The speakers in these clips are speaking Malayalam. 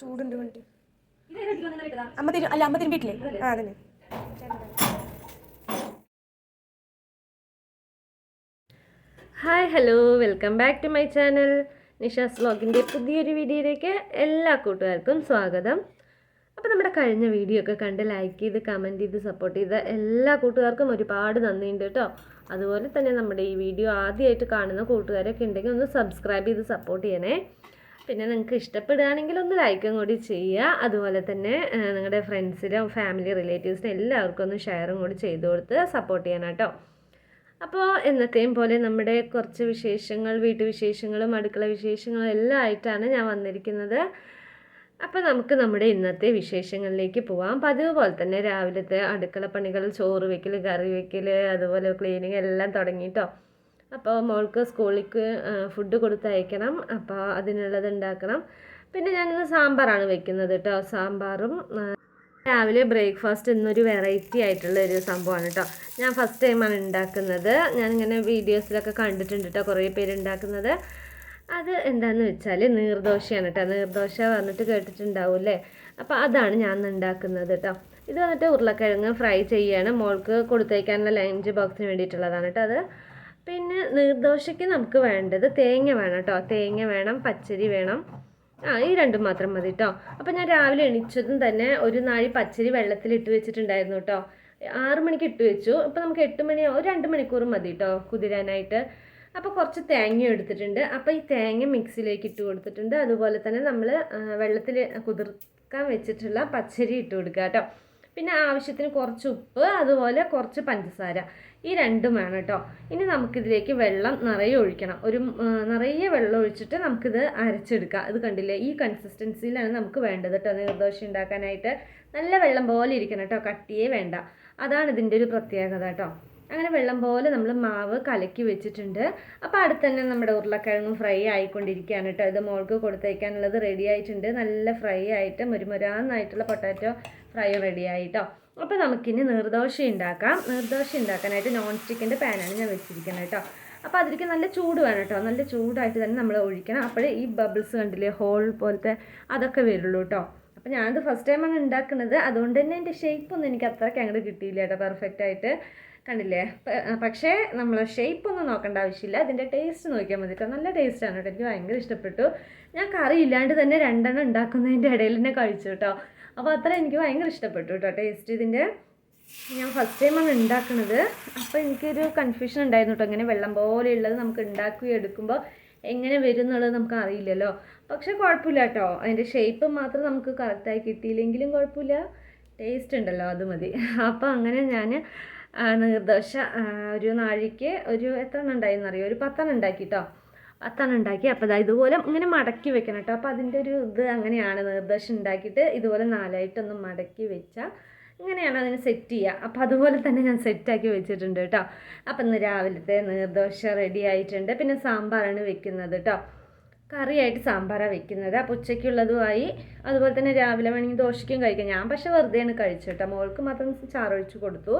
ചൂടുണ്ട് കൊണ്ട് അമ്മ തരും അല്ല അമ്മ വീട്ടിലെ? ആ അതന്നെ. Hi hello. Welcome back to my channel. Nisha's വ്ലോഗിന്റെ പുതിയൊരു വീഡിയോയിലേക്ക് എല്ലാ കൂട്ടുകാർക്കും സ്വാഗതം. അപ്പോൾ നമ്മുടെ കഴിഞ്ഞ വീഡിയോ ഒക്കെ കണ്ട് ലൈക്ക് ചെയ്ത് കമന്റ് ചെയ്ത് സപ്പോർട്ട് ചെയ്ത എല്ലാ കൂട്ടുകാർക്കും ഒരുപാട് നന്ദിയുണ്ട് കേട്ടോ. അതുപോലെ തന്നെ നമ്മുടെ ഈ വീഡിയോ ആദ്യമായിട്ട് കാണുന്ന കൂട്ടുകാരൊക്കെ ഉണ്ടെങ്കിൽ ഒന്ന് സബ്സ്ക്രൈബ് ചെയ്ത് സപ്പോർട്ട് ചെയ്യണേ. പിന്നെ നിങ്ങൾക്ക് ഇഷ്ടപ്പെടുകയാണെങ്കിൽ ഒന്ന് ലൈക്കും കൂടി ചെയ്യുക. അതുപോലെ തന്നെ നിങ്ങളുടെ ഫ്രണ്ട്സിലും ഫാമിലി റിലേറ്റീവ്സിനും എല്ലാവർക്കും ഒന്ന് ഷെയറും കൂടി ചെയ്തു കൊടുത്ത് സപ്പോർട്ട് ചെയ്യണം കേട്ടോ. അപ്പോൾ എന്നത്തെയും പോലെ നമ്മുടെ കുറച്ച് വിശേഷങ്ങൾ വീട്ടുവിശേഷങ്ങളും അടുക്കള വിശേഷങ്ങളും എല്ലാം ആയിട്ടാണ് ഞാൻ വന്നിരിക്കുന്നത്. അപ്പോൾ നമുക്ക് നമ്മുടെ ഇന്നത്തെ വിശേഷങ്ങളിലേക്ക് പോവാം. പതിവ് പോലെ തന്നെ രാവിലത്തെ അടുക്കള പണികൾ ചോറ് വെക്കൽ കറി വെക്കൽ അതുപോലെ ക്ലീനിങ് എല്ലാം തുടങ്ങിയിട്ടോ അപ്പോൾ മോൾക്ക് സ്കൂളിലേക്ക് ഫുഡ് കൊടുത്തയക്കണം അപ്പോൾ അതിനുള്ളത് ഉണ്ടാക്കണം. പിന്നെ ഞാനിന്ന് സാമ്പാറാണ് വെക്കുന്നത് കേട്ടോ. സാമ്പാറും രാവിലെ ബ്രേക്ക്ഫാസ്റ്റ് എന്നൊരു വെറൈറ്റി ആയിട്ടുള്ള ഒരു സംഭവമാണ് കേട്ടോ. ഞാൻ ഫസ്റ്റ് ടൈമാണ് ഉണ്ടാക്കുന്നത്. ഞാനിങ്ങനെ വീഡിയോസിലൊക്കെ കണ്ടിട്ടുണ്ട് കേട്ടോ കുറേ പേര് ഉണ്ടാക്കുന്നത്. അത് എന്താണെന്ന് വെച്ചാൽ നീർദോശയാണ് കേട്ടോ. നീർദോശ വന്നിട്ട് കേട്ടിട്ടുണ്ടാവില്ലേ അപ്പോൾ അതാണ് ഞാൻ ഉണ്ടാക്കുന്നത് കേട്ടോ. ഇത് വന്നിട്ട് ഉരുളക്കിഴങ്ങ് ഫ്രൈ ചെയ്യാണ്. മോൾക്ക് കൊടുത്തേക്കാനുള്ള ലഞ്ച് ബോക്സിന് വേണ്ടിയിട്ടുള്ളതാണ് കേട്ടോ അത്. പിന്നെ നീർദോശയ്ക്ക് നമുക്ക് വേണ്ടത് തേങ്ങ വേണം കേട്ടോ തേങ്ങ വേണം പച്ചരി വേണം. ആ ഈ രണ്ടും മാത്രം മതി കേട്ടോ അപ്പം ഞാൻ രാവിലെ എണീച്ചതും തന്നെ ഒരു നാഴി പച്ചരി വെള്ളത്തിൽ ഇട്ട് വെച്ചിട്ടുണ്ടായിരുന്നു കേട്ടോ ആറ് മണിക്ക് ഇട്ട് വെച്ചു. അപ്പോൾ നമുക്ക് എട്ട് മണി ഒരു രണ്ട് മണിക്കൂർ മതി കേട്ടോ കുതിരാനായിട്ട്. അപ്പോൾ കുറച്ച് തേങ്ങ എടുത്തിട്ടുണ്ട്. അപ്പോൾ ഈ തേങ്ങ മിക്സിയിലേക്ക് ഇട്ട് കൊടുത്തിട്ടുണ്ട്. അതുപോലെ തന്നെ നമ്മൾ വെള്ളത്തിൽ കുതിർക്കാൻ വെച്ചിട്ടുള്ള പച്ചരി ഇട്ട് കൊടുക്കുക കേട്ടോ പിന്നെ ആവശ്യത്തിന് കുറച്ച് ഉപ്പ് അതുപോലെ കുറച്ച് പഞ്ചസാര. ഈ രണ്ടും വേണം കേട്ടോ. ഇനി നമുക്കിതിലേക്ക് വെള്ളം നിറയെ ഒഴിക്കണം. ഒരു നിറയെ വെള്ളം ഒഴിച്ചിട്ട് നമുക്കിത് അരച്ചെടുക്കാം. ഇത് കണ്ടില്ലേ? ഈ കൺസിസ്റ്റൻസിയിലാണ് നമുക്ക് വേണ്ടത് കേട്ടോ. നീർദോശ ഉണ്ടാക്കാനായിട്ട് നല്ല വെള്ളം പോലെ ഇരിക്കണം കേട്ടോ. കട്ടിയേ വേണ്ട. അതാണ് ഇതിന്റെ ഒരു പ്രത്യേകത കേട്ടോ. അങ്ങനെ വെള്ളം പോലെ നമ്മൾ മാവ് കലക്കി വെച്ചിട്ടുണ്ട്. അപ്പോൾ അടുത്ത് തന്നെ നമ്മുടെ ഉരുളക്കിഴങ്ങ് ഫ്രൈ ആയിക്കൊണ്ടിരിക്കുകയാണ് കേട്ടോ. ഇത് മോൾക്ക് കൊടുത്തേക്കാനുള്ളത് റെഡി ആയിട്ടുണ്ട്. നല്ല ഫ്രൈ ആയിട്ട് മുരുമുരാന്നായിട്ടുള്ള പൊട്ടാറ്റോ ഫ്രൈ റെഡി ആയിട്ടോ അപ്പോൾ നമുക്കിനി നീർദോശ ഉണ്ടാക്കാം. നീർദോശ ഉണ്ടാക്കാനായിട്ട് നോൺ സ്റ്റിക്കിന്റെ പാനാണ് ഞാൻ വെച്ചിരിക്കുന്നത് കേട്ടോ അപ്പോൾ അതിലേക്ക് നല്ല ചൂട് വേണം കേട്ടോ നല്ല ചൂടായിട്ട് തന്നെ നമ്മൾ ഒഴിക്കണം. അപ്പോഴേ ഈ ബബിൾസ് കണ്ടില്ലേ ഹോൾ പോലത്തെ അതൊക്കെ വരുള്ളൂ കേട്ടോ അപ്പോൾ ഞാനത് ഫസ്റ്റ് ടൈമാണ് ഉണ്ടാക്കുന്നത്. അതുകൊണ്ട് തന്നെ എന്റെ ഷേപ്പ് ഒന്നും എനിക്ക് അത്രയ്ക്ക് അങ്ങോട്ട് കിട്ടിയില്ല കേട്ടോ പെർഫെക്റ്റ് ആയിട്ട്. കണ്ടില്ലേ? പക്ഷേ നമ്മൾ ഷേപ്പ് ഒന്നും നോക്കേണ്ട ആവശ്യമില്ല. അതിന്റെ ടേസ്റ്റ് നോക്കിയാൽ മതി കേട്ടോ നല്ല ടേസ്റ്റാണ് കേട്ടോ എനിക്ക് ഭയങ്കര ഇഷ്ടപ്പെട്ടു. ഞാൻ കറി ഇല്ലാണ്ട് തന്നെ രണ്ടെണ്ണം ഉണ്ടാക്കുന്നതിന്റെ ഇടയിൽ തന്നെ കഴിച്ചു കേട്ടോ അപ്പോൾ അത്ര എനിക്ക് ഭയങ്കര ഇഷ്ടപ്പെട്ടു കേട്ടോ ടേസ്റ്റ് ഇതിന്റെ ഞാൻ ഫസ്റ്റ് ടൈമാണ് ഉണ്ടാക്കുന്നത് അപ്പോൾ എനിക്കൊരു കൺഫ്യൂഷൻ ഉണ്ടായിരുന്നു കേട്ടോ ഇങ്ങനെ വെള്ളം പോലെയുള്ളത് നമുക്ക് ഉണ്ടാക്കി എടുക്കുമ്പോൾ എങ്ങനെ വരും എന്നുള്ളത് നമുക്ക് അറിയില്ലല്ലോ. പക്ഷേ കുഴപ്പമില്ല കേട്ടോ അതിന്റെ ഷേപ്പ് മാത്രം നമുക്ക് കറക്റ്റായി കിട്ടിയില്ലെങ്കിലും കുഴപ്പമില്ല ടേസ്റ്റ് ഉണ്ടല്ലോ അത് മതി. അപ്പോൾ അങ്ങനെ ഞാൻ നിർദ്ദേശ ഒരു നാഴിക്ക് ഒരു എത്ര എണ്ണം ഉണ്ടായിരുന്നറിയോ ഒരു പത്തെണ്ണം ഉണ്ടാക്കി കേട്ടോ പത്തെണ്ണം ഉണ്ടാക്കി അപ്പോൾ ദാ ഇതുപോലെ ഇങ്ങനെ മടക്കി വെക്കണം കേട്ടോ. അപ്പോൾ അതിന്റെ ഒരു ഇത് അങ്ങനെയാണ് നിർദ്ദേശം ഉണ്ടാക്കിയിട്ട് ഇതുപോലെ നാലായിട്ടൊന്ന് മടക്കി വെച്ചാൽ ഇങ്ങനെയാണ് അതിന് സെറ്റ് ചെയ്യുക അപ്പോൾ അതുപോലെ തന്നെ ഞാൻ സെറ്റാക്കി വെച്ചിട്ടുണ്ട് കേട്ടോ. അപ്പം ഇന്ന് രാവിലത്തെ നീർദോശ റെഡി ആയിട്ടുണ്ട്. പിന്നെ സാമ്പാറാണ് വെക്കുന്നത് കേട്ടോ. കറിയായിട്ട് സാമ്പാറാണ് വെക്കുന്നത്. അപ്പോൾ ഉച്ചയ്ക്കുള്ളതുമായി അതുപോലെ തന്നെ രാവിലെ വേണമെങ്കിൽ ദോശയ്ക്കും കഴിക്കാം. ഞാൻ പക്ഷെ വെറുതെയാണ് കേട്ടോ. മോൾക്ക് മാത്രം ചാറൊഴിച്ച് കൊടുത്തു.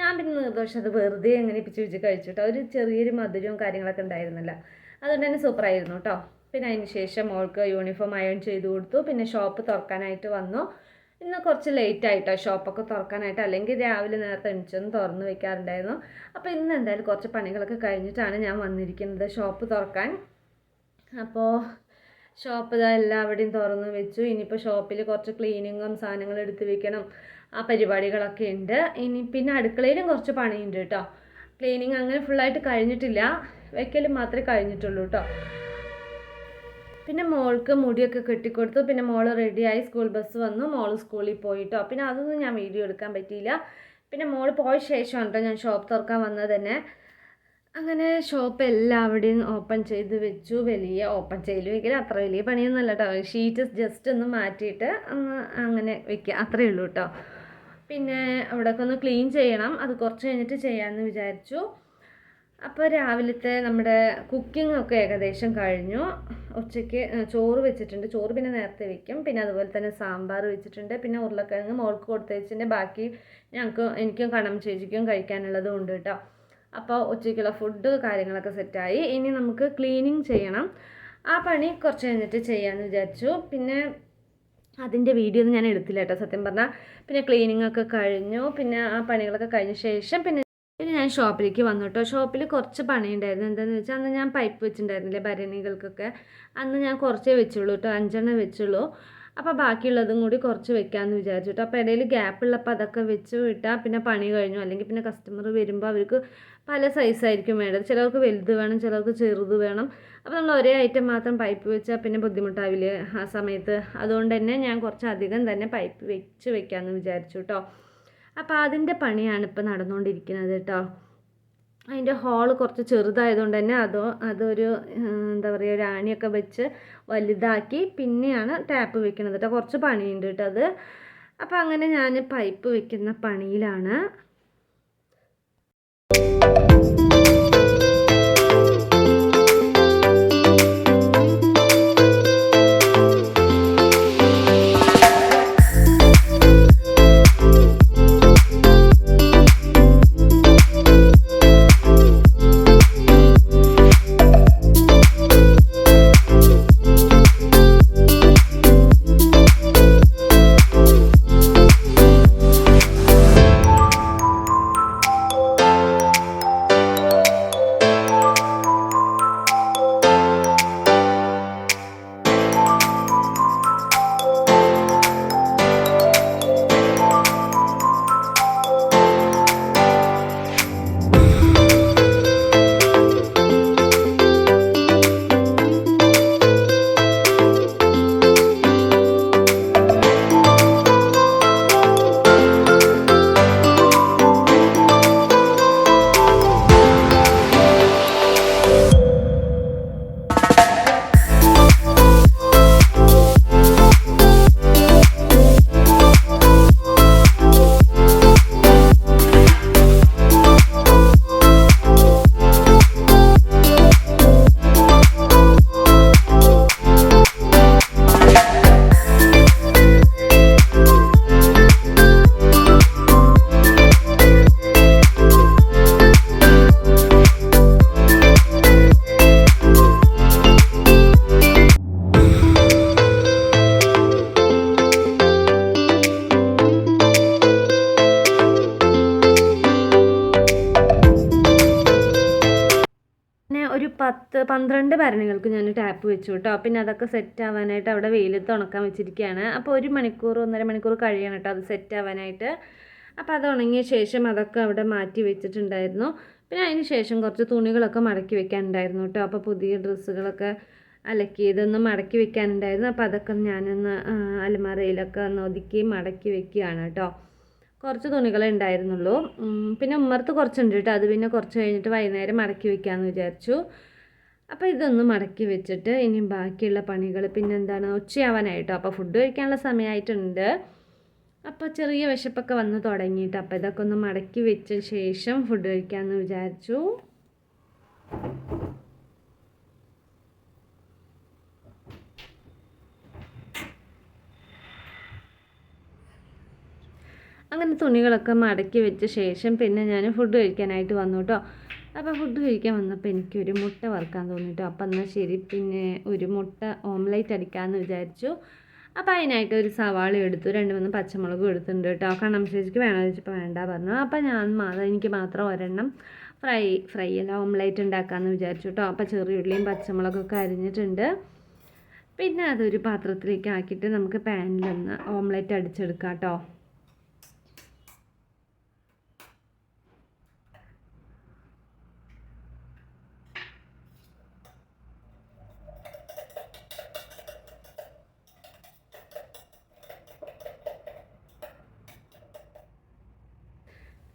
ഞാൻ പിന്നെ നിർദോഷം അത് വെറുതെ എങ്ങനെ പിച്ച് പിച്ച് കഴിച്ചു കേട്ടോ. ഒരു ചെറിയൊരു മധുരവും കാര്യങ്ങളൊക്കെ ഉണ്ടായിരുന്നല്ലോ. അതുകൊണ്ട് തന്നെ സൂപ്പറായിരുന്നു കേട്ടോ പിന്നെ അതിന് ശേഷം മോൾക്ക് യൂണിഫോം അയൺ ചെയ്ത് കൊടുത്തു. പിന്നെ ഷോപ്പ് തുറക്കാനായിട്ട് വന്നു. ഇന്ന് കുറച്ച് ലേറ്റ് ആയിട്ടോ. ഷോപ്പൊക്കെ തുറക്കാനായിട്ട് അല്ലെങ്കിൽ രാവിലെ നേരത്തെ എണിച്ചൊന്ന് തുറന്ന് വെക്കാറുണ്ടായിരുന്നു. അപ്പോൾ ഇന്ന് എന്തായാലും കുറച്ച് പണികളൊക്കെ കഴിഞ്ഞിട്ടാണ് ഞാൻ വന്നിരിക്കുന്നത് ഷോപ്പ് തുറക്കാൻ. അപ്പോൾ ഷോപ്പ് ഇതാ എല്ലാവിടെയും തുറന്ന് വെച്ചു. ഇനിയിപ്പോൾ ഷോപ്പിൽ കുറച്ച് ക്ലീനിങ്ങും സാധനങ്ങൾ എടുത്ത് വെക്കണം. ആ പരിപാടികളൊക്കെ ഉണ്ട്. ഇനി പിന്നെ അടുക്കളയിലും കുറച്ച് പണിയുണ്ട് കേട്ടോ ക്ലീനിങ് അങ്ങനെ ഫുള്ളായിട്ട് കഴിഞ്ഞിട്ടില്ല. വെക്കൽ മാത്രമേ കഴിഞ്ഞിട്ടുള്ളൂ കേട്ടോ പിന്നെ മോൾക്ക് മുടിയൊക്കെ കെട്ടിക്കൊടുത്തു. പിന്നെ മോൾ റെഡിയായി സ്കൂൾ ബസ് വന്നു. മോൾ സ്കൂളിൽ പോയിട്ടോ പിന്നെ അതൊന്നും ഞാൻ വീഡിയോ എടുക്കാൻ പറ്റിയില്ല. പിന്നെ മോൾ പോയ ശേഷമാണ് കേട്ടോ ഞാൻ ഷോപ്പ് തുറക്കാൻ വന്നത് തന്നെ. അങ്ങനെ ഷോപ്പ് എല്ലാവിടെയും ഓപ്പൺ ചെയ്ത് വെച്ചു. വലിയ ഓപ്പൺ ചെയ്ത് വെക്കൽ അത്ര വലിയ പണിയൊന്നുമല്ല കേട്ടോ ഷീറ്റ് ജസ്റ്റ് ഒന്ന് മാറ്റിയിട്ട് ഒന്ന് അങ്ങനെ വെക്കുക. അത്രയേ ഉള്ളൂ കേട്ടോ പിന്നെ അവിടെയൊക്കെ ഒന്ന് ക്ലീൻ ചെയ്യണം. അത് കുറച്ച് കഴിഞ്ഞിട്ട് ചെയ്യാമെന്ന് വിചാരിച്ചു. അപ്പോൾ രാവിലത്തെ നമ്മുടെ കുക്കിംഗ് ഒക്കെ ഏകദേശം കഴിഞ്ഞു. ഉച്ചയ്ക്ക് ചോറ് വെച്ചിട്ടുണ്ട്. ചോറ് പിന്നെ നേരത്തെ വെക്കും. പിന്നെ അതുപോലെ തന്നെ സാമ്പാർ വെച്ചിട്ടുണ്ട്. പിന്നെ ഉരുളക്കിഴങ്ങ് മോൾക്ക് കൊടുത്തയച്ചിന്റെ ബാക്കി ഞങ്ങൾക്ക് എനിക്കും കണം ചേച്ചിക്കും കഴിക്കാനുള്ളതും ഉണ്ട് കേട്ടോ. അപ്പോൾ ഉച്ചയ്ക്കുള്ള ഫുഡ് കാര്യങ്ങളൊക്കെ സെറ്റായി ഇനി നമുക്ക് ക്ലീനിങ് ചെയ്യണം. ആ പണി കുറച്ച് കഴിഞ്ഞിട്ട് ചെയ്യാമെന്ന് വിചാരിച്ചു. പിന്നെ അതിന്റെ വീഡിയോ ഒന്നും ഞാൻ എടുത്തില്ല കേട്ടോ സത്യം പറഞ്ഞാൽ പിന്നെ ക്ലീനിങ് ഒക്കെ കഴിഞ്ഞു. പിന്നെ ആ പണികളൊക്കെ കഴിഞ്ഞ ശേഷം പിന്നെ പിന്നെ ഞാൻ ഷോപ്പിലേക്ക് വന്നു കേട്ടോ. ഷോപ്പിൽ കുറച്ച് പണിയുണ്ടായിരുന്നു. എന്താണെന്ന് വെച്ചാൽ അന്ന് ഞാൻ പൈപ്പ് വെച്ചിട്ടുണ്ടായിരുന്നില്ലേ ഭരണികൾക്കൊക്കെ? അന്ന് ഞാൻ കുറച്ചേ വെച്ചുള്ളൂ കേട്ടോ. അഞ്ചെണ്ണം വെച്ചുള്ളൂ. അപ്പോൾ ബാക്കിയുള്ളതും കൂടി കുറച്ച് വെക്കാമെന്ന് വിചാരിച്ചു കേട്ടോ. അപ്പോൾ ഇടയിൽ ഗ്യാപ്പ് ഉള്ളപ്പോൾ അതൊക്കെ വെച്ച് വിട്ടാൽ പിന്നെ പണി കഴിഞ്ഞു. അല്ലെങ്കിൽ പിന്നെ കസ്റ്റമർ വരുമ്പോൾ അവർക്ക് പല സൈസായിരിക്കും വേണ്ടത്. ചിലർക്ക് വലുത് വേണം ചിലർക്ക് ചെറുത് വേണം. അപ്പോൾ നമ്മൾ ഒരേ ഐറ്റം മാത്രം പൈപ്പ് വെച്ചാൽ പിന്നെ ബുദ്ധിമുട്ടാവില്ലേ ആ സമയത്ത്. അതുകൊണ്ട് തന്നെ ഞാൻ കുറച്ച് അധികം തന്നെ പൈപ്പ് വെച്ച് വെക്കാമെന്ന് വിചാരിച്ചു കേട്ടോ. അപ്പോൾ അതിന്റെ പണിയാണ് ഇപ്പോൾ നടന്നുകൊണ്ടിരിക്കുന്നത് കേട്ടോ അതിന്റെ ഹോൾ കുറച്ച് ചെറുതായതുകൊണ്ട് തന്നെ അതോ അതൊരു എന്താ പറയുക ഒരു ആണിയൊക്കെ വെച്ച് വലുതാക്കി പിന്നെയാണ് ടാപ്പ് വെക്കുന്നത് കേട്ടോ കുറച്ച് പണിയുണ്ട് കേട്ടോ അത്. അപ്പോൾ അങ്ങനെ ഞാൻ പൈപ്പ് വെക്കുന്ന പണിയിലാണ്. പത്ത് പന്ത്രണ്ട് ഭരണികൾക്ക് ഞാൻ ടാപ്പ് വെച്ചു കേട്ടോ പിന്നെ അതൊക്കെ സെറ്റ് ആവാനായിട്ട് അവിടെ വെയിലത്ത് ഉണക്കാൻ വെച്ചിരിക്കുകയാണ് അപ്പോൾ ഒരു മണിക്കൂർ ഒന്നര മണിക്കൂർ കഴിയണം കേട്ടോ അത് സെറ്റ് ആവാനായിട്ട്. അപ്പോൾ അത് ഉണങ്ങിയ ശേഷം അതൊക്കെ അവിടെ മാറ്റി വെച്ചിട്ടുണ്ടായിരുന്നു. പിന്നെ അതിന് ശേഷം കുറച്ച് തുണികളൊക്കെ മടക്കി വെക്കാനുണ്ടായിരുന്നു കേട്ടോ അപ്പോൾ പുതിയ ഡ്രസ്സുകളൊക്കെ അലക്കിയതൊന്ന് മടക്കി വെക്കാനുണ്ടായിരുന്നു. അപ്പോൾ അതൊക്കെ ഞാനൊന്ന് അലമാറയിലൊക്കെ ഒന്ന് ഒതുക്കി മടക്കി വെക്കുകയാണ് കേട്ടോ കുറച്ച് തുണികളെ ഉണ്ടായിരുന്നുള്ളൂ. പിന്നെ ഉമ്മർത്ത് കുറച്ചുണ്ട് കേട്ടോ. അത് പിന്നെ കുറച്ച് കഴിഞ്ഞിട്ട് വൈകുന്നേരം മടക്കി വെക്കാമെന്ന് വിചാരിച്ചു. അപ്പോൾ ഇതൊന്ന് മടക്കി വെച്ചിട്ട് ഇനി ബാക്കിയുള്ള പണികൾ പിന്നെ എന്താണ് ഉച്ചയാവാനായിട്ടോ. അപ്പോൾ ഫുഡ് കഴിക്കാനുള്ള സമയമായിട്ടുണ്ട്. അപ്പോൾ ചെറിയ വിശപ്പൊക്കെ വന്ന് തുടങ്ങിയിട്ട് അപ്പോൾ ഇതൊക്കെ ഒന്ന് മടക്കി വെച്ച ശേഷം ഫുഡ് കഴിക്കാമെന്ന് വിചാരിച്ചു. അങ്ങനെ തുണികളൊക്കെ മടക്കി വെച്ച ശേഷം പിന്നെ ഞാൻ ഫുഡ് കഴിക്കാനായിട്ട് വന്നു കേട്ടോ അപ്പോൾ ഫുഡ് കഴിക്കാൻ വന്നപ്പോൾ എനിക്കൊരു മുട്ട വറുക്കാൻ തോന്നിട്ടോ. അപ്പം എന്നാൽ ശരി പിന്നെ ഒരു മുട്ട ഓംലേറ്റ് അടിക്കാമെന്ന് വിചാരിച്ചു. അപ്പോൾ അതിനായിട്ട് ഒരു സവാള എടുത്തു രണ്ട് മൂന്ന് പച്ചമുളകും എടുത്തിട്ടുണ്ട് കേട്ടോ കണ്ണം ചേച്ചിക്ക് വേണമെന്ന് വെച്ചപ്പോൾ വേണ്ട പറഞ്ഞു. അപ്പോൾ ഞാൻ മാത്രം എനിക്ക് മാത്രം ഒരെണ്ണം ഫ്രൈ ഫ്രൈ അല്ല ഓംലേറ്റ് ഉണ്ടാക്കാമെന്ന് വിചാരിച്ചു കേട്ടോ അപ്പോൾ ചെറിയുള്ളിയും പച്ചമുളകൊക്കെ അരിഞ്ഞിട്ടുണ്ട്. പിന്നെ അതൊരു പാത്രത്തിലേക്ക് ആക്കിയിട്ട് നമുക്ക് പാനിലൊന്ന് ഓംലേറ്റ് അടിച്ചെടുക്കാം കേട്ടോ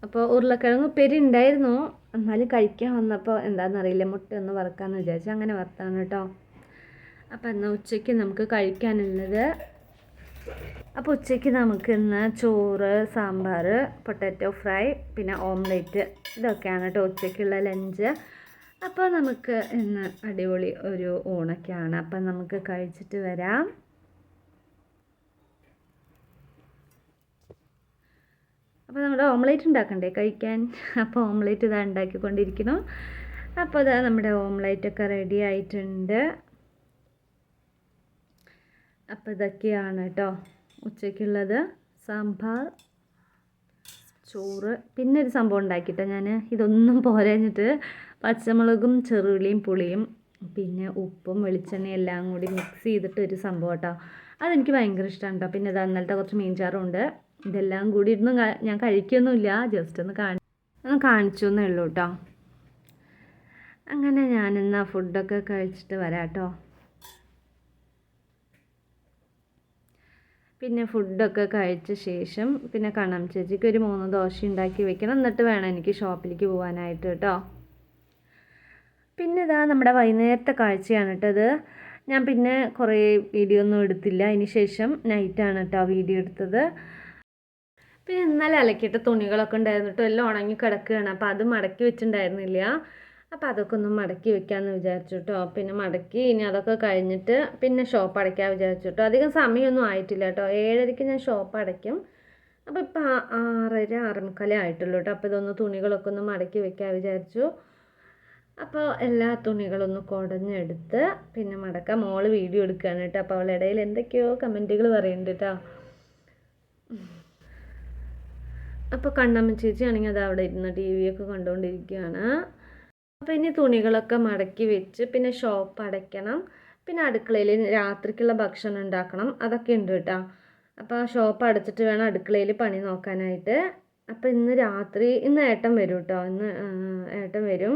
അപ്പോൾ ഉരുളക്കിഴങ്ങ് ഉപ്പേരി ഉണ്ടായിരുന്നു എന്നാലും കഴിക്കാൻ വന്നപ്പോൾ എന്താണെന്നറിയില്ല മുട്ട ഒന്ന് വറുക്കാമെന്ന് വിചാരിച്ചു. അങ്ങനെ വറുത്താണ് കേട്ടോ അപ്പോൾ എന്നാൽ ഉച്ചയ്ക്ക് നമുക്ക് കഴിക്കാനുള്ളത്. അപ്പോൾ ഉച്ചയ്ക്ക് നമുക്ക് ഇന്ന് ചോറ് സാമ്പാർ പൊട്ടാറ്റോ ഫ്രൈ പിന്നെ ഓംലെറ്റ് ഇതൊക്കെയാണ് കേട്ടോ ഉച്ചയ്ക്കുള്ള ലഞ്ച്. അപ്പോൾ നമുക്ക് ഇന്ന് അടിപൊളി ഒരു ഊണൊക്കെയാണ്. അപ്പം നമുക്ക് കഴിച്ചിട്ട് വരാം. അപ്പോൾ നമ്മുടെ ഓംലേറ്റ് ഉണ്ടാക്കണ്ടേ കഴിക്കാൻ? അപ്പോൾ ഓംലേറ്റ് ഇതാ ഉണ്ടാക്കിക്കൊണ്ടിരിക്കുന്നു. അപ്പോൾ ഇതാ നമ്മുടെ ഓംലേറ്റൊക്കെ റെഡി ആയിട്ടുണ്ട്. അപ്പോൾ ഇതൊക്കെയാണ് കേട്ടോ ഉച്ചയ്ക്കുള്ളത്. സാമ്പാർ ചോറ്. പിന്നെ ഒരു സംഭവം ഉണ്ടാക്കിട്ടോ ഞാൻ ഇതൊന്നും പോരഞ്ഞിട്ട് പച്ചമുളകും ചെറുള്ളിയും പുളിയും പിന്നെ ഉപ്പും വെളിച്ചെണ്ണയും എല്ലാം കൂടി മിക്സ് ചെയ്തിട്ട് ഒരു സംഭവം കേട്ടോ. അതെനിക്ക് ഭയങ്കര ഇഷ്ടമാണ് കേട്ടോ. പിന്നെ ഇത് അന്നലത്തെ കുറച്ച് മീൻചാറുണ്ട് ഇതെല്ലാം കൂടി ഇരുന്ന് ഞാൻ കഴിക്കൊന്നുമില്ല. ജസ്റ്റ് ഒന്ന് കാണി ഒന്ന് കാണിച്ചു എന്നേ ഉള്ളൂ കേട്ടോ അങ്ങനെ ഞാനെന്നാ ഫുഡൊക്കെ കഴിച്ചിട്ട് വരാം കേട്ടോ പിന്നെ ഫുഡൊക്കെ കഴിച്ച ശേഷം പിന്നെ കണ്ണം ചേച്ചിക്ക് ഒരു മൂന്ന് ദോശ ഉണ്ടാക്കി വെക്കണം. എന്നിട്ട് വേണം എനിക്ക് ഷോപ്പിലേക്ക് പോകാനായിട്ട് കേട്ടോ പിന്നെ ഇതാ നമ്മുടെ വൈകുന്നേരത്തെ കാഴ്ചയാണ് കേട്ടോ ഇത്. ഞാൻ പിന്നെ കുറേ വീഡിയോ ഒന്നും എടുത്തില്ല. അതിന് ശേഷം നൈറ്റാണ് കേട്ടോ വീഡിയോ എടുത്തത്. പിന്നെ ഇന്നലെ അലക്കിയിട്ട് തുണികളൊക്കെ ഉണ്ടായിരുന്നു കേട്ടോ എല്ലാം ഉണങ്ങി കിടക്കുകയാണ്. അപ്പോൾ അത് മടക്കി വെച്ചിട്ടുണ്ടായിരുന്നില്ല. അപ്പോൾ അതൊക്കെ ഒന്ന് മടക്കി വെക്കാമെന്ന് വിചാരിച്ചു കേട്ടോ പിന്നെ മടക്കി ഇനി അതൊക്കെ കഴിഞ്ഞിട്ട് പിന്നെ ഷോപ്പ് അടയ്ക്കാൻ വിചാരിച്ചു കേട്ടോ അധികം സമയമൊന്നും ആയിട്ടില്ല കേട്ടോ ഏഴരയ്ക്ക് ഞാൻ ഷോപ്പ് അടയ്ക്കും. അപ്പോൾ ഇപ്പോൾ ആറര ആറുമുക്കാലേ ആയിട്ടുള്ളൂ കേട്ടോ അപ്പോൾ ഇതൊന്ന് തുണികളൊക്കെ ഒന്ന് മടക്കി വെക്കാൻ വിചാരിച്ചു. അപ്പോൾ എല്ലാ തുണികളൊന്ന് കുടഞ്ഞെടുത്ത് പിന്നെ മടക്കാം. മോൾ വീഡിയോ എടുക്കുകയാണ് കേട്ടോ അപ്പോൾ അവളുടെ ഇടയിൽ എന്തൊക്കെയോ കമന്റുകൾ പറയുന്നുണ്ട് കേട്ടോ അപ്പോൾ കണ്ണമ്മ ചേച്ചി ആണെങ്കിൽ അത് അവിടെ ഇരുന്ന് ടി വി ഒക്കെ കണ്ടുകൊണ്ടിരിക്കുകയാണ് അപ്പോൾ ഇനി തുണികളൊക്കെ മടക്കി വെച്ച് പിന്നെ ഷോപ്പ് അടയ്ക്കണം. പിന്നെ അടുക്കളയിൽ രാത്രിക്കുള്ള ഭക്ഷണം ഉണ്ടാക്കണം. അതൊക്കെ ഉണ്ട് കേട്ടോ. അപ്പോൾ ഷോപ്പ് അടച്ചിട്ട് വേണം അടുക്കളയിൽ പണി നോക്കാനായിട്ട്. അപ്പോൾ ഇന്ന് രാത്രി ഇന്ന് ഏട്ടൻ വരും കേട്ടോ. ഇന്ന് ഏട്ടം വരും.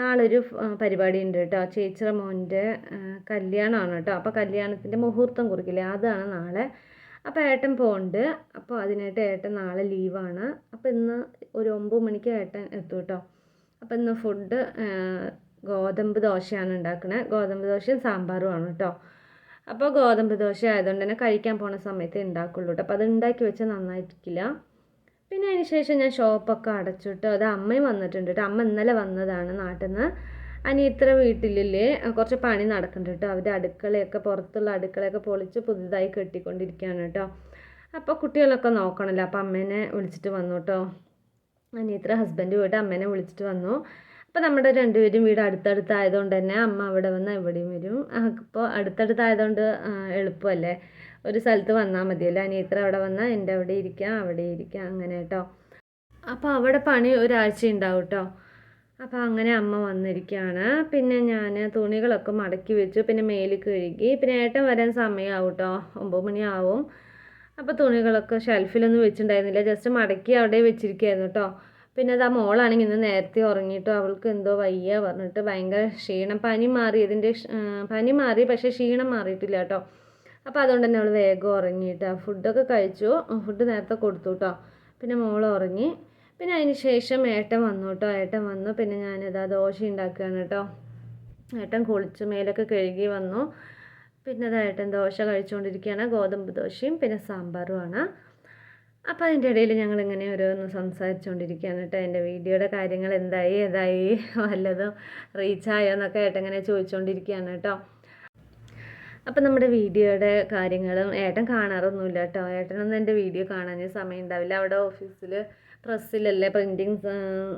നാളെ ഒരു പരിപാടി ഉണ്ട് കേട്ടോ. ചേച്ചിയുടെ മോന്റെ കല്യാണമാണ് കേട്ടോ. അപ്പോൾ കല്യാണത്തിന്റെ മുഹൂർത്തം കുറിക്കില്ലേ? അതാണ് നാളെ. അപ്പോൾ ഏട്ടൻ പോണ്ട് അപ്പോൾ അതിനായിട്ട് ഏട്ടൻ നാളെ ലീവാണ് അപ്പോൾ ഇന്ന് ഒരു ഒമ്പത് മണിക്ക് ഏട്ടൻ എത്തും കേട്ടോ. അപ്പോൾ ഇന്ന് ഫുഡ് ഗോതമ്പ് ദോശയാണ് ഉണ്ടാക്കുന്നത് ഗോതമ്പ് ദോശയും സാമ്പാറും ആണ് കേട്ടോ. അപ്പോൾ ഗോതമ്പ് ദോശ ആയതുകൊണ്ട് തന്നെ കഴിക്കാൻ പോണ സമയത്ത് ഉണ്ടാക്കുള്ളൂ കേട്ടോ. അപ്പോൾ അത് ഉണ്ടാക്കി വെച്ചാൽ നന്നായിരിക്കില്ല. പിന്നെ അതിന് ശേഷം ഞാൻ ഷോപ്പൊക്കെ അടച്ചിട്ട് അത് അമ്മയും വന്നിട്ടുണ്ട് കേട്ടോ. അമ്മ ഇന്നലെ വന്നതാണ് നാട്ടിൽ നിന്ന് അനിയത്ര വീട്ടിലില്ലേ? കുറച്ച് പണി നടക്കുന്നുണ്ട് കേട്ടോ അവരുടെ അടുക്കളയൊക്കെ പുറത്തുള്ള അടുക്കളയൊക്കെ പൊളിച്ച് പുതുതായി കെട്ടിക്കൊണ്ടിരിക്കുകയാണ് കേട്ടോ അപ്പോൾ കുട്ടികളൊക്കെ നോക്കണമല്ലോ അപ്പോൾ അമ്മേനെ വിളിച്ചിട്ട് വന്നു കേട്ടോ അനിയത്ര ഹസ്ബൻഡ് പോയിട്ട് അമ്മേനെ വിളിച്ചിട്ട് വന്നു. അപ്പോൾ നമ്മുടെ രണ്ടുപേരും വീട് അടുത്തടുത്തായതുകൊണ്ട് തന്നെ അമ്മ അവിടെ വന്നാൽ എവിടെയും വരും. അപ്പോൾ അടുത്തടുത്തായതുകൊണ്ട് എളുപ്പമല്ലേ? ഒരു സ്ഥലത്ത് വന്നാൽ മതിയല്ലോ? അനിയത്ര അവിടെ വന്നാൽ എന്റെ അവിടെ ഇരിക്കാം അവിടെ ഇരിക്കാം അങ്ങനെ കേട്ടോ അപ്പോൾ അവിടെ പണി ഒരാഴ്ച ഉണ്ടാവും കേട്ടോ അപ്പോൾ അങ്ങനെ അമ്മ വന്നിരിക്കുകയാണ് പിന്നെ ഞാൻ തുണികളൊക്കെ മടക്കി വെച്ചു. പിന്നെ മേലിൽ കഴുകി. പിന്നെ ഏട്ടൻ വരാൻ സമയമാവും കേട്ടോ ഒമ്പത് മണിയാവും. അപ്പോൾ തുണികളൊക്കെ ഷെൽഫിലൊന്നും വെച്ചിട്ടുണ്ടായിരുന്നില്ല. ജസ്റ്റ് മടക്കി അവിടെ വെച്ചിരിക്കുകയായിരുന്നു കേട്ടോ പിന്നെ അത് ആ മോളാണെങ്കിൽ ഇന്ന് നേരത്തെ ഉറങ്ങിയിട്ടോ അവൾക്ക് എന്തോ വയ്യ പറഞ്ഞിട്ട് ഭയങ്കര ക്ഷീണം. പനി മാറി. ഇതിന്റെ പനി മാറി. പക്ഷേ ക്ഷീണം മാറിയിട്ടില്ല കേട്ടോ അപ്പോൾ അതുകൊണ്ട് തന്നെ അവൾ വേഗം ഉറങ്ങിയിട്ടോ ഫുഡൊക്കെ കഴിച്ചു. ഫുഡ് നേരത്തെ കൊടുത്തു കേട്ടോ പിന്നെ മോൾ ഉറങ്ങി. പിന്നെ അതിന് ശേഷം ഏട്ടൻ വന്നു കേട്ടോ. ഏട്ടൻ വന്നു. പിന്നെ ഞാനിതാ ദോശ ഉണ്ടാക്കുകയാണ് കേട്ടോ. ഏട്ടൻ കുളിച്ച് മേലൊക്കെ കഴുകി വന്നു. പിന്നെ അത് ഏട്ടൻ ദോശ കഴിച്ചുകൊണ്ടിരിക്കുകയാണ്. ഗോതമ്പ് ദോശയും പിന്നെ സാമ്പാറുമാണ്. അപ്പോൾ അതിന്റെ ഇടയിൽ ഞങ്ങൾ ഇങ്ങനെ ഓരോന്ന് സംസാരിച്ചുകൊണ്ടിരിക്കുകയാണ് കേട്ടോ. എന്റെ വീഡിയോയുടെ കാര്യങ്ങൾ എന്തായി ഏതായി വല്ലതും റീച്ചായോ എന്നൊക്കെ ഏട്ടൻ ഇങ്ങനെ ചോദിച്ചുകൊണ്ടിരിക്കുകയാണ് കേട്ടോ. അപ്പം നമ്മുടെ വീഡിയോയുടെ കാര്യങ്ങളും ഏട്ടൻ കാണാറൊന്നുമില്ല കേട്ടോ. ഏട്ടനൊന്നും എന്റെ വീഡിയോ കാണാൻ സമയം ഉണ്ടാവില്ല. അവിടെ ഓഫീസിൽ പ്രസ്സിലല്ലേ പ്രിന്റിങ്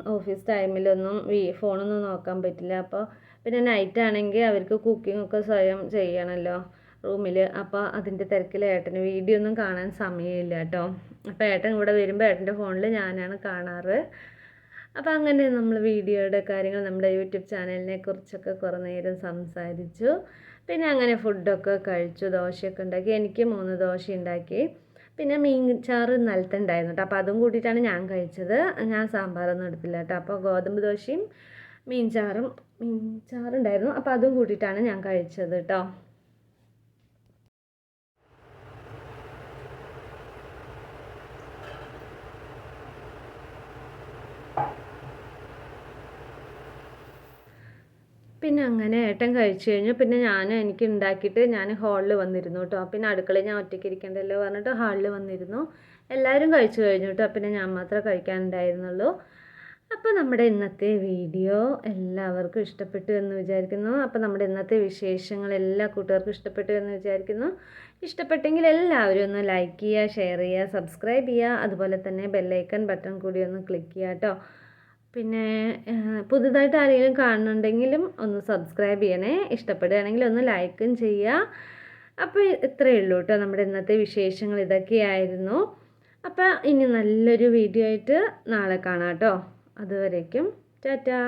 ഓഫീസ് ടൈമിലൊന്നും വീ- ഫോണൊന്നും നോക്കാൻ പറ്റില്ല. അപ്പോൾ പിന്നെ നൈറ്റ് ആണെങ്കിൽ അവർക്ക് കുക്കിംഗ് ഒക്കെ സ്വയം ചെയ്യണമല്ലോ റൂമിൽ അപ്പോൾ അതിന്റെ തിരക്കിൽ ഏട്ടന് വീഡിയോ ഒന്നും കാണാൻ സമയമില്ല കേട്ടോ. അപ്പോൾ ഏട്ടൻ ഇവിടെ വരുമ്പോൾ ഏട്ടന്റെ ഫോണിൽ ഞാനാണ് കാണാറ്. അപ്പോൾ അങ്ങനെ നമ്മൾ വീഡിയോയുടെ കാര്യങ്ങൾ നമ്മുടെ യൂട്യൂബ് ചാനലിനെ കുറിച്ചൊക്കെ കുറേ നേരം സംസാരിച്ചു. പിന്നെ അങ്ങനെ ഫുഡൊക്കെ കഴിച്ചു ദോശയൊക്കെ ഉണ്ടാക്കി. എനിക്ക് മൂന്ന് ദോശ ഉണ്ടാക്കി. പിന്നെ മീൻ ചാറ് നിലത്ത് ഉണ്ടായിരുന്നു കേട്ടോ. അപ്പോൾ അതും കൂട്ടിയിട്ടാണ് ഞാൻ കഴിച്ചത്. ഞാൻ സാമ്പാറൊന്നും എടുത്തില്ല കേട്ടോ. അപ്പോൾ ഗോതമ്പ് ദോശയും മീൻ ചാറും മീൻ ചാറുണ്ടായിരുന്നു അപ്പോൾ അതും കൂട്ടിയിട്ടാണ് ഞാൻ കഴിച്ചത് കേട്ടോ. പിന്നെ അങ്ങനെ ഏട്ടൻ കഴിച്ചു കഴിഞ്ഞു. പിന്നെ ഞാൻ എനിക്ക് ഉണ്ടാക്കിയിട്ട് ഞാൻ ഹാളിൽ വന്നിരുന്നു കേട്ടോ. പിന്നെ അടുക്കളയിൽ ഞാൻ ഒറ്റയ്ക്ക് ഇരിക്കണ്ടല്ലോ പറഞ്ഞിട്ട് ഹാളിൽ വന്നിരുന്നു. എല്ലാവരും കഴിച്ചു കഴിഞ്ഞു കേട്ടോ. പിന്നെ ഞാൻ മാത്രമേ കഴിക്കാനുണ്ടായിരുന്നുള്ളൂ. അപ്പോൾ നമ്മുടെ ഇന്നത്തെ വീഡിയോ എല്ലാവർക്കും ഇഷ്ടപ്പെട്ടു എന്ന് വിചാരിക്കുന്നു. അപ്പോൾ നമ്മുടെ ഇന്നത്തെ വിശേഷങ്ങൾ എല്ലാ കൂട്ടുകാർക്കും ഇഷ്ടപ്പെട്ടു എന്ന് വിചാരിക്കുന്നു. ഇഷ്ടപ്പെട്ടെങ്കിൽ എല്ലാവരും ഒന്ന് ലൈക്ക് ചെയ്യുക ഷെയർ ചെയ്യുക സബ്സ്ക്രൈബ് ചെയ്യുക. അതുപോലെ തന്നെ ബെല്ലൈക്കൺ ബട്ടൺ കൂടി ഒന്ന് ക്ലിക്ക് ചെയ്യുക കേട്ടോ. പിന്നെ പുതുതായിട്ട് ആരെങ്കിലും കാണുന്നുണ്ടെങ്കിലും ഒന്ന് സബ്സ്ക്രൈബ് ചെയ്യണേ. ഇഷ്ടപ്പെടുകയാണെങ്കിൽ ഒന്ന് ലൈക്കും ചെയ്യുക. അപ്പോൾ ഇത്രയേ ഉള്ളൂ കേട്ടോ നമ്മുടെ ഇന്നത്തെ വിശേഷങ്ങൾ. ഇതൊക്കെയായിരുന്നു. അപ്പോൾ ഇനി നല്ലൊരു വീഡിയോ ആയിട്ട് നാളെ കാണാം കേട്ടോ. അതുവരേക്കും ടാറ്റാ.